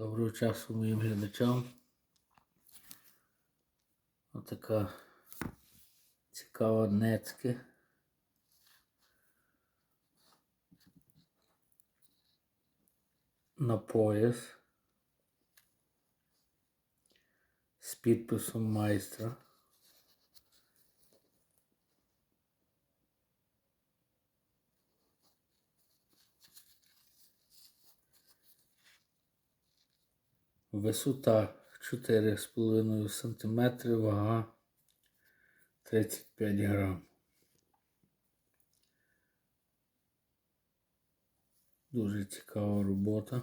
Доброго часу моїм глядачам. Отака цікава нецьки. На пояс з підписом майстра. Висота 4,5 см, вага 35 грам. Дуже цікава робота.